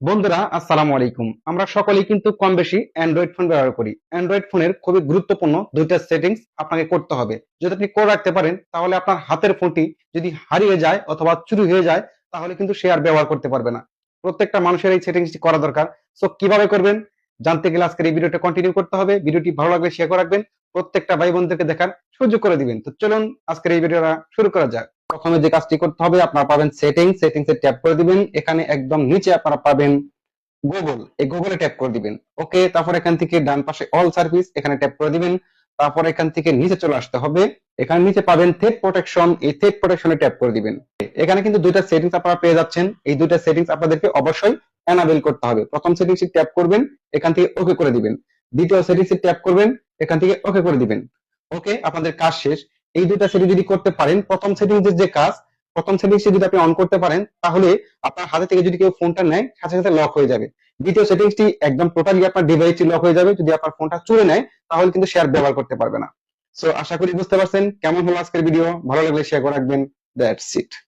বন্ধুরা, আসসালামু আলাইকুম। আমরা সকলেই কিন্তু কম বেশি অ্যান্ড্রয়েড ফোন ব্যবহার করি। অ্যান্ড্রয়েড ফোনের খুবই গুরুত্বপূর্ণ দুইটা সেটিংস আপনাকে করতে হবে। যদি আপনি করে রাখতে পারেন, তাহলে আপনার হাতের ফোনটি যদি হারিয়ে যায় অথবা চুরি হয়ে যায়, তাহলে কিন্তু সে আর ব্যবহার করতে পারবে না। প্রত্যেকটা মানুষের এই সেটিংসটি করা দরকার। সো কীভাবে করবেন? জানতে গেলে আজকের এই ভিডিওটা কন্টিনিউ করতে হবে। ভিডিওটি ভালো লাগলে শেয়ার করে রাখবেন। প্রত্যেকটা ভাই বোনদেরকে দেখার সুযোগ করে দিবেন। তো চলুন, আজকের এই ভিডিওটা শুরু করা যাক। প্রথমে যে কাজটি করতে হবে, আপনারা পাবেন সেটিংস সেটিংস এ ট্যাপ করে দিবেন। এখানে একদম নিচে আপনারা পাবেন গুগল এই গুগলে ট্যাপ করে দিবেন। ওকে তারপর এখান থেকে ডান পাশে অল সার্ভিস এখানে ট্যাপ করে দিবেন। তারপর এখান থেকে নিচে চলে আসতে হবে। এখানে নিচে পাবেন থেট প্রোটেকশন এই থেট প্রোটেকশনে ট্যাপ করে দিবেন। এখানে কিন্তু দুইটা সেটিংস আপনারা পেয়ে যাচ্ছেন। এই দুইটা সেটিংস আপনাদেরকে অবশ্যই এনাবেল করতে হবে। প্রথম সেটিংস ট্যাপ করবেন, এখান থেকে ওকে করে দিবেন। দ্বিতীয় সেটিংস ট্যাপ করবেন, এখান থেকে ওকে করে দিবেন। ওকে আপনাদের কাজ শেষ। এই দুইটা সেটিং যদি করতে পারেন, প্রথম সেটিংস যে কাজ, প্রথম সেটিংস যদি আপনি অন করতে পারেন, তাহলে আপনার হাতে থেকে যদি কেউ ফোনটা নেয়, সাথে সাথে লক হয়ে যাবে। দ্বিতীয় সেটিংসটি একদম টোটালি আপনার ডিভাইসটি লক হয়ে যাবে। যদি আপনার ফোনটা চুরে নেয়, তাহলে কিন্তু শেয়ার ব্যবহার করতে পারবে না। সো আশা করি বুঝতে পারছেন। কেমন হলো আজকের ভিডিও ভালো লাগলে শেয়ার করে রাখবেন। That's it